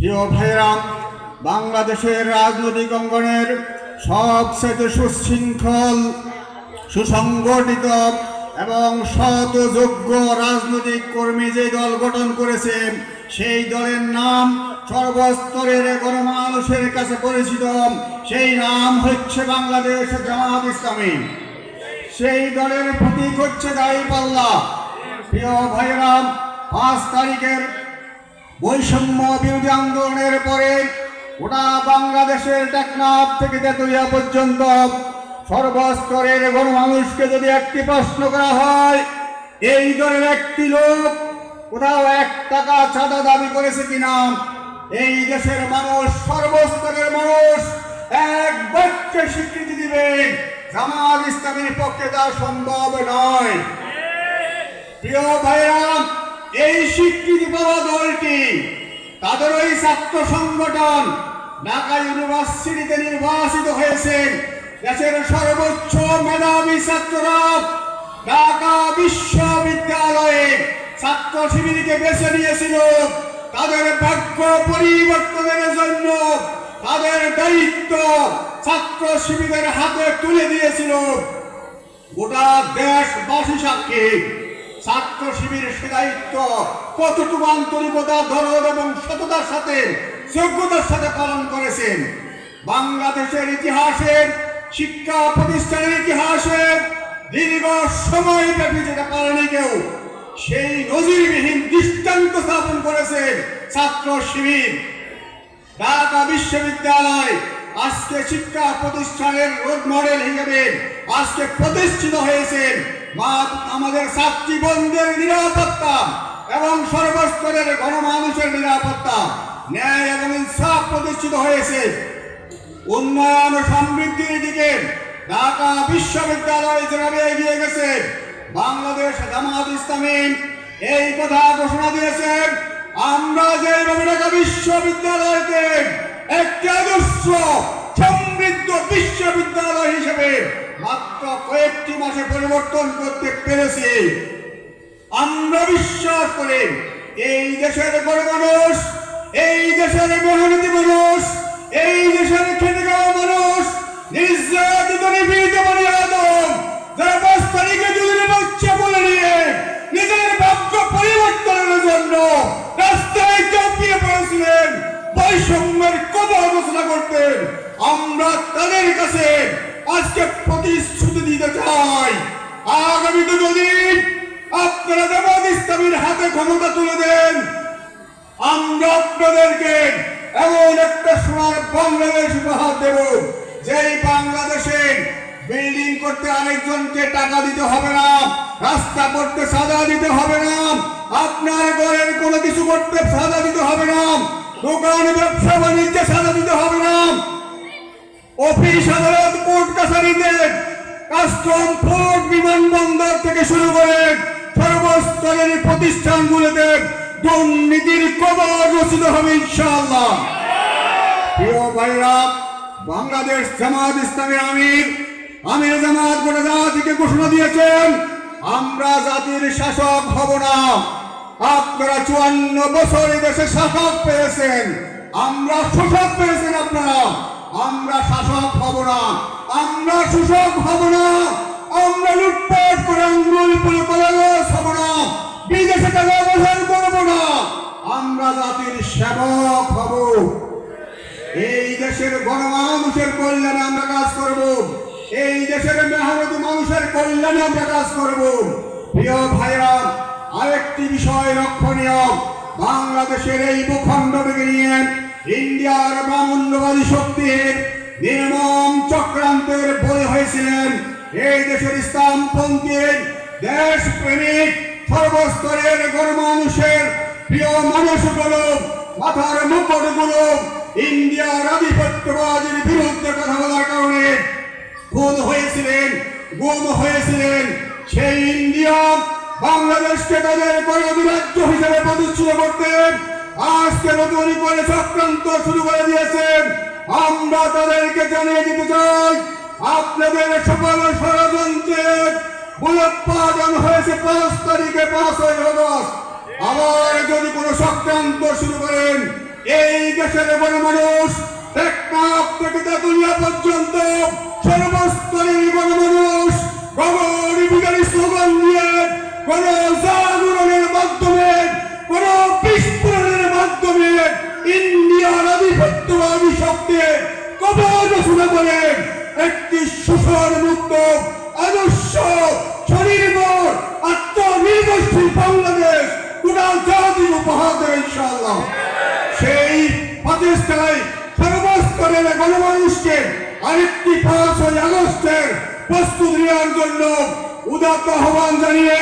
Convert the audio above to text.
প্রিয় ভাইরা বাংলাদেশের রাজনৈতিক অঙ্গনের সবচেয়ে সুশৃঙ্খল, সুসংগঠিত এবং সৎ ও যোগ্য রাজনৈতিক কর্মী যে দল গঠন করেছে, সেই দলের নাম সর্বস্তরের গণমানুষের কাছে পরিচিত। সেই নাম হচ্ছে বাংলাদেশ জামাত ইসলামী। সেই দলের প্রতীক হচ্ছে দাড়ি পাল্লা প্রিয় ভাইরা পাঁচ তারিখের বৈষম্য বিরোধী আন্দোলনের পরে গোটা বাংলাদেশের টেকনাফ থেকে তেতুলিয়া পর্যন্ত সর্বস্তরের গণমানুষকে যদি একটি প্রশ্ন করা হয় এই দলের একটি লোক কোথাও এক টাকা চাঁদা দাবি করেছে কিনা? এই দেশের মানুষ সর্বস্তরের মানুষ এক বাক্যে স্বীকৃতি দিবেন জামাত ইসলামের পক্ষে তা সম্ভব নয়। প্রিয় ভাইরা এই স্বীকৃতি পাওয়া দলটি, তাদের ওই ছাত্র সংগঠন ঢাকা ইউনিভার্সিটিতে নির্বাচিত হয়েছেন। দেশের সর্বোচ্চ মেধাবী ছাত্ররা ঢাকা বিশ্ববিদ্যালয়ে ছাত্র শিবিরকে বেছে নিয়েছিল। তাদের ভাগ্য পরিবর্তনের জন্য তাদের দায়িত্ব ছাত্র শিবিরের হাতে তুলে দিয়েছিল। গোটা দেশবাসী সাক্ষী। ছাত্র শিবির সে দায়িত্ব। কতটুকু আন্তরিকতা দরদ এবং সততার সাথে, যোগ্যতার সাথে পালন করেছেন। বাংলাদেশের ইতিহাসের, শিক্ষা প্রতিষ্ঠানের ইতিহাসে দীর্ঘ সময় ব্যাপী যেটা পারেনি কেউ, সেই নজিরবিহীন দৃষ্টান্ত স্থাপন করেছেন ছাত্র শিবির। ঢাকা বিশ্ববিদ্যালয় আজকে শিক্ষা প্রতিষ্ঠানের রোল মডেল হিসেবে আজকে প্রতিষ্ঠিত হয়েছেন আমাদের ছাত্রী বন্ধের নিরাপত্তা এবং সর্বস্তরের গণমানুষের নিরাপত্তা, ন্যায় এবং ইনসাফ প্রতিষ্ঠিত হয়েছে। উন্নয়ন ও সমৃদ্ধির দিকে ঢাকা বিশ্ববিদ্যালয় যেভাবে এগিয়ে গেছে, বাংলাদেশ জামাত ইসলামী এই কথা ঘোষণা দিয়েছেন আমরা যেভাবে ঢাকা বিশ্ববিদ্যালয়কে একটি আদর্শ সমৃদ্ধ বিশ্ববিদ্যালয় হিসেবে মাত্র কয়েকটি মাসে পরিবর্তন করতে পেরেছি। আমরা বিশ্বাস করি, এই দেশের বড় মানুষ, এই দেশের মেহনতি মানুষ, এই দেশের খেটে খাওয়া মানুষ, নির্যাতিত, নিপীড়িত বনি আদম, যারা পাঁচ তারিখে দুদিনে বাচ্চা বলে নিয়ে নিজের ভাগ্য পরিবর্তনের জন্য রাস্তায় চাপিয়ে পড়েছিলেন। বৈষম্যের কথা আলোচনা করতেন। আমরা তাদের কাছে আজকে প্রতিশ্রুতি দিতে চাই। আগামীতে যদি আপনারা জামাত ইসলামীর হাতে ক্ষমতা তুলে দেন, আমরা আপনাদেরকে এমন একটা সোনার বাংলাদেশ উপহার দেব, যেই বাংলাদেশে বিল্ডিং করতে আরেকজনকে টাকা দিতে হবে না, রাস্তা করতে সাদা দিতে হবে না, আপনার ঘরের কোনো কিছু করতে সাদা দিতে হবে না, দোকান, ব্যবসা, বাণিজ্যে সাদা দিতে হবে না। অফিস আদালত কোর্ট কাছারিতে কাস্টম পোর্ট বিমানবন্দর থেকে শুরু করে সর্বস্তরের প্রতিষ্ঠানগুলোতে দুর্নীতির কবর রচিত হবে ইনশাআল্লাহ। প্রিয় ভাইরা, বাংলাদেশ জামাত ইসলামের আমির আমির জামাত গোটা জাতিকে ঘোষণা দিয়েছেন, আমরা জাতির শাসক হব না। আপনারা চুয়ান্ন বছর দেশে শাসক পেয়েছেন, আমরা শোষক পেয়েছেন আপনারা। আমরা শাসক হব না। আমরা শোষক হব না। আমরা লুটপাট করে আঙ্গুল করে কলাগাছ হব না। বিদেশে টাকা অবসান করব না। আমরা জাতির সেবক হব। এই দেশের গণমানুষের কল্যাণে আমরা কাজ করব। এই দেশের মেহনতি মানুষের কল্যাণে আমরা কাজ করব। প্রিয় ভাইরা, আরেকটি বিষয় লক্ষণীয় বাংলাদেশের এই ভূখণ্ড থেকে নিয়ে ইন্ডিয়ার বামূল্যবাদী শক্তির নির্মম চক্রান্তের বলি হয়েছিলেন এই দেশের ইসলামপন্থী দেশপ্রেমিক সর্বস্তরের গণমানুষের প্রিয় মানুষগুলো, মাথার মুকুটগুলো ইন্ডিয়ার আধিপত্যবাদের বিরুদ্ধে কথা বলার কারণে খুন হয়েছিলেন, গুম হয়েছিলেন। সেই ইন্ডিয়া বাংলাদেশকে তাদের গণরাজ্য হিসেবে প্রতিষ্ঠিত করতে আজকে নতুন করে চক্রান্ত শুরু করে দিয়েছেন। আমরা তাদেরকে জানিয়ে দিতে চাই, আপনাদের সকল ষড়যন্ত্রের মূলোৎপাদন হয়েছে পাঁচ তারিখে, পাঁচ আগস্ট। আবার যদি কোনো চক্রান্ত শুরু করেন, এই দেশের গণমানুষ টেকনাফ থেকে পর্যন্ত সর্বস্তরের গণমানুষ গগন বিজ্ঞানী স্লোগান দিয়ে কোন মাধ্যমে, কোন বিস্ফোরণের আধিপত্যবাদী শক্তি কবর রচনা করে একটি শোষণ মুক্ত, আদর্শ, স্বনির্ভর, আত্মনির্ভরশীল বাংলাদেশ টোটাল জাতি উপহার দেবে ইনশাআল্লাহ। সেই প্রচেষ্টায় সর্বস্তরের গণমানুষকে আরেকটি পাঁচই আগস্টের প্রস্তুতি নেওয়ার জন্য উদাত্ত আহ্বান জানিয়ে